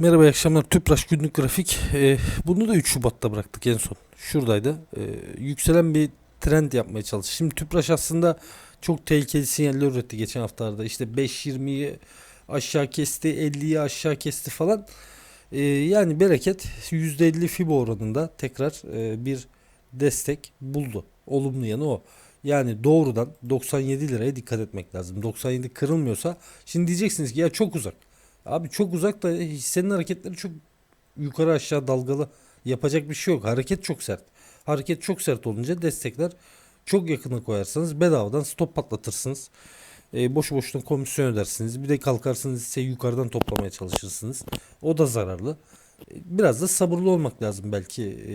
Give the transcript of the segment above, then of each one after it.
Merhaba iyi akşamlar. Tüpraş günlük grafik. Ee, bunu da 3 Şubat'ta bıraktık en son. Şuradaydı. Ee, yükselen bir trend yapmaya çalıştık. Şimdi Tüpraş aslında çok tehlikeli sinyaller üretti geçen haftalarda. İşte 5.20'yi aşağı kesti, 50'yi aşağı kesti falan. Ee, yani bereket %50 FIBO oranında tekrar e, bir destek buldu. Olumlu yanı o. Yani doğrudan 97 liraya dikkat etmek lazım. 97 kırılmıyorsa şimdi diyeceksiniz ki ya çok uzak. Abi çok uzak da hissenin hareketleri çok yukarı aşağı dalgalı. Yapacak bir şey yok. Hareket çok sert. Hareket çok sert olunca destekler çok yakına koyarsanız bedavadan stop patlatırsınız. E, boşu boşuna komisyon ödersiniz. Bir de kalkarsınız hisseyi yukarıdan toplamaya çalışırsınız. O da zararlı. E, Biraz da sabırlı olmak lazım belki. E,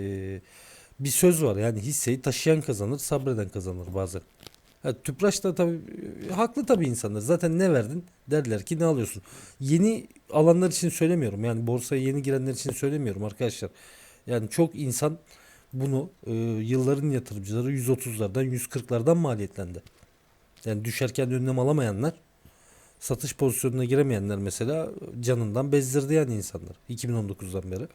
bir söz var yani hisseyi taşıyan kazanır, sabreden kazanır bazen. Ha, Tüpraş da tabii e, haklı tabii insanlar. Zaten ne verdin derler ki ne alıyorsun. Yeni alanlar için söylemiyorum. Yani borsaya yeni girenler için söylemiyorum arkadaşlar. Yani çok insan bunu e, yılların yatırımcıları 130'lardan 140'lardan maliyetlendi. Yani düşerken önlem alamayanlar satış pozisyonuna giremeyenler mesela canından bezdirdi yani insanlar 2019'dan beri.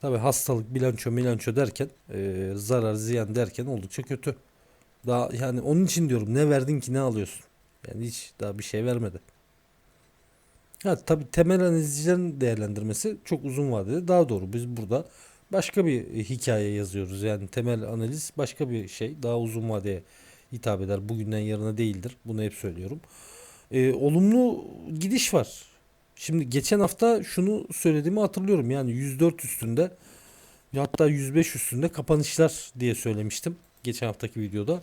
Tabii hastalık, bilanço, milanço derken e, zarar, ziyan derken oldukça kötü. Daha yani onun için diyorum ne verdin ki ne alıyorsun? Yani hiç daha bir şey vermedi. Ha tabii temel analizcilerin değerlendirmesi çok uzun vadede daha doğru. Biz burada başka bir e, hikaye yazıyoruz. Yani temel analiz başka bir şey. Daha uzun vadeye hitap eder. Bugünden yarına değildir. Bunu hep söylüyorum. Ee, olumlu gidiş var. Şimdi geçen hafta şunu söylediğimi hatırlıyorum. Yani 104 üstünde hatta 105 üstünde kapanışlar diye söylemiştim geçen haftaki videoda.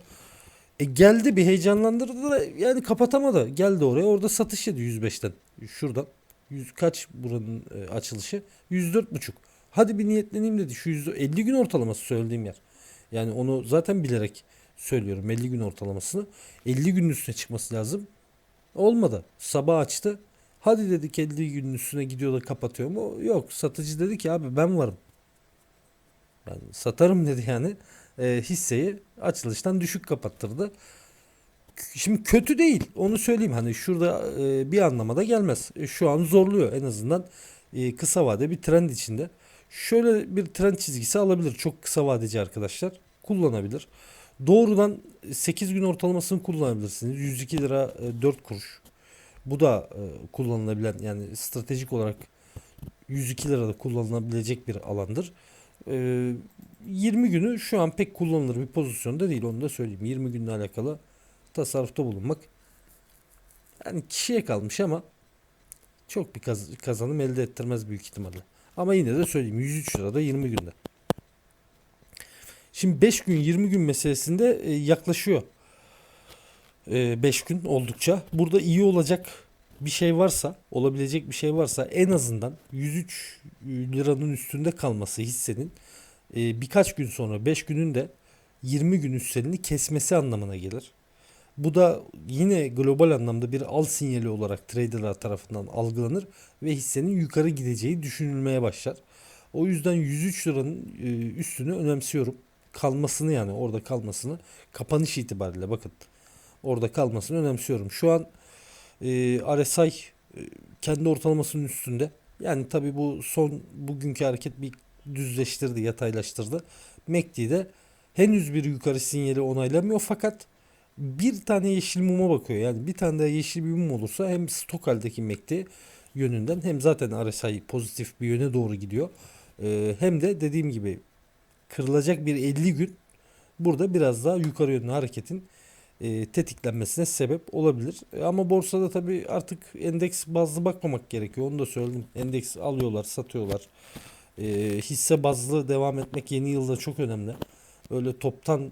E geldi bir heyecanlandırdı da yani kapatamadı. Geldi oraya orada satış yedi 105'ten. Şuradan. 100 kaç buranın e, açılışı? 104,5. Hadi bir niyetleneyim dedi. Şu 100, 50 gün ortalaması söylediğim yer. Yani onu zaten bilerek söylüyorum 50 gün ortalamasını. 50 günün üstüne çıkması lazım. Olmadı. Sabah açtı. Hadi dedik 50 günün üstüne gidiyor da kapatıyor mu? Yok. Satıcı dedi ki abi ben varım. Yani satarım dedi yani. E, hisseyi açılıştan düşük kapattırdı. Şimdi kötü değil. Onu söyleyeyim. Hani şurada e, bir anlamada gelmez. E, şu an zorluyor en azından e, kısa vade bir trend içinde. Şöyle bir trend çizgisi alabilir. Çok kısa vadeci arkadaşlar. Kullanabilir. Doğrudan 8 gün ortalamasını kullanabilirsiniz. 102 lira e, 4 kuruş. Bu da e, kullanılabilen yani stratejik olarak 102 lirada kullanılabilecek bir alandır. E, 20 günü şu an pek kullanılır bir pozisyonda değil onu da söyleyeyim. 20 günle alakalı tasarrufta bulunmak yani kişiye kalmış ama çok bir kaz- kazanım elde ettirmez büyük ihtimalle. Ama yine de söyleyeyim 103 lirada 20 günde. Şimdi 5 gün 20 gün meselesinde e, yaklaşıyor. 5 gün oldukça. Burada iyi olacak bir şey varsa, olabilecek bir şey varsa en azından 103 liranın üstünde kalması hissenin e, birkaç gün sonra 5 günün de 20 gün üstlerini kesmesi anlamına gelir. Bu da yine global anlamda bir al sinyali olarak traderlar tarafından algılanır ve hissenin yukarı gideceği düşünülmeye başlar. O yüzden 103 liranın e, üstünü önemsiyorum. Kalmasını yani orada kalmasını kapanış itibariyle bakın orada kalmasını önemsiyorum. Şu an e, RSI e, kendi ortalamasının üstünde. Yani tabi bu son bugünkü hareket bir düzleştirdi, yataylaştırdı. MACD de henüz bir yukarı sinyali onaylamıyor fakat bir tane yeşil muma bakıyor. Yani bir tane daha yeşil bir mum olursa hem stok haldeki MACD yönünden hem zaten RSI pozitif bir yöne doğru gidiyor. Ee, hem de dediğim gibi kırılacak bir 50 gün burada biraz daha yukarı yönlü hareketin e, tetiklenmesine sebep olabilir. E, ama borsada tabii artık endeks bazlı bakmamak gerekiyor. Onu da söyledim. Endeks alıyorlar, satıyorlar. E, hisse bazlı devam etmek yeni yılda çok önemli. Öyle toptan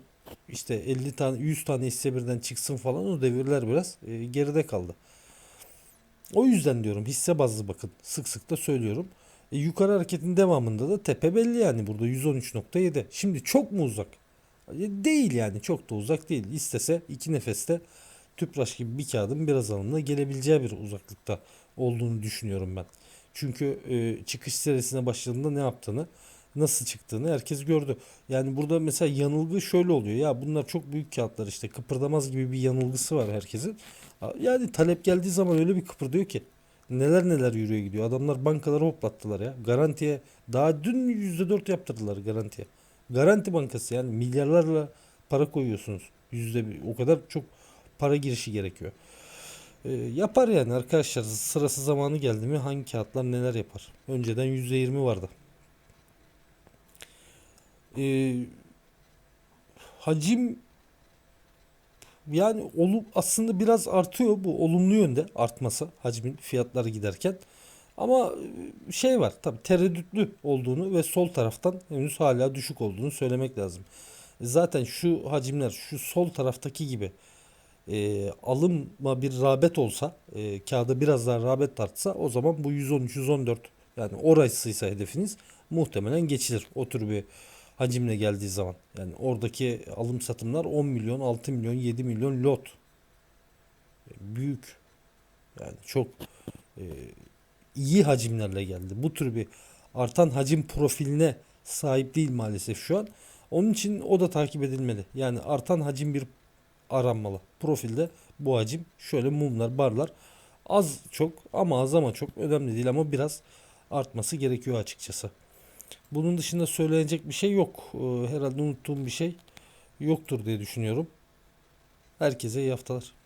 işte 50 tane 100 tane hisse birden çıksın falan o devirler biraz e, geride kaldı. O yüzden diyorum hisse bazlı bakın. Sık sık da söylüyorum. E, yukarı hareketin devamında da tepe belli yani burada 113.7. Şimdi çok mu uzak? E, Değil yani çok da uzak değil. İstese iki nefeste tüpraş gibi bir kağıdın biraz alımına gelebileceği bir uzaklıkta olduğunu düşünüyorum ben. Çünkü e, çıkış serisine başladığında ne yaptığını, nasıl çıktığını herkes gördü. Yani burada mesela yanılgı şöyle oluyor. Ya bunlar çok büyük kağıtlar işte kıpırdamaz gibi bir yanılgısı var herkesin. Yani talep geldiği zaman öyle bir kıpırdıyor ki. neler neler yürüyor gidiyor. Adamlar bankaları hoplattılar ya. Garantiye daha dün %4 yaptırdılar garantiye. Garanti bankası yani milyarlarla para koyuyorsunuz. Yüzde o kadar çok para girişi gerekiyor. Ee, yapar yani arkadaşlar sırası zamanı geldi mi hangi kağıtlar neler yapar. Önceden %20 vardı. Ee, hacim yani olu, aslında biraz artıyor bu olumlu yönde artması hacmin fiyatları giderken. Ama e, şey var tabi tereddütlü olduğunu ve sol taraftan henüz hala düşük olduğunu söylemek lazım. Zaten şu hacimler şu sol taraftaki gibi e, alımma bir rağbet olsa e, kağıda biraz daha rağbet artsa o zaman bu 113-114 yani orasıysa hedefiniz muhtemelen geçilir. O tür bir hacimle geldiği zaman. Yani oradaki alım satımlar 10 milyon, 6 milyon, 7 milyon lot. E, Büyük. Yani çok e, iyi hacimlerle geldi. Bu tür bir artan hacim profiline sahip değil maalesef şu an. Onun için o da takip edilmeli. Yani artan hacim bir aranmalı. Profilde bu hacim şöyle mumlar, barlar az çok ama az ama çok önemli değil ama biraz artması gerekiyor açıkçası. Bunun dışında söylenecek bir şey yok. Ee, Herhalde unuttuğum bir şey yoktur diye düşünüyorum. Herkese iyi haftalar.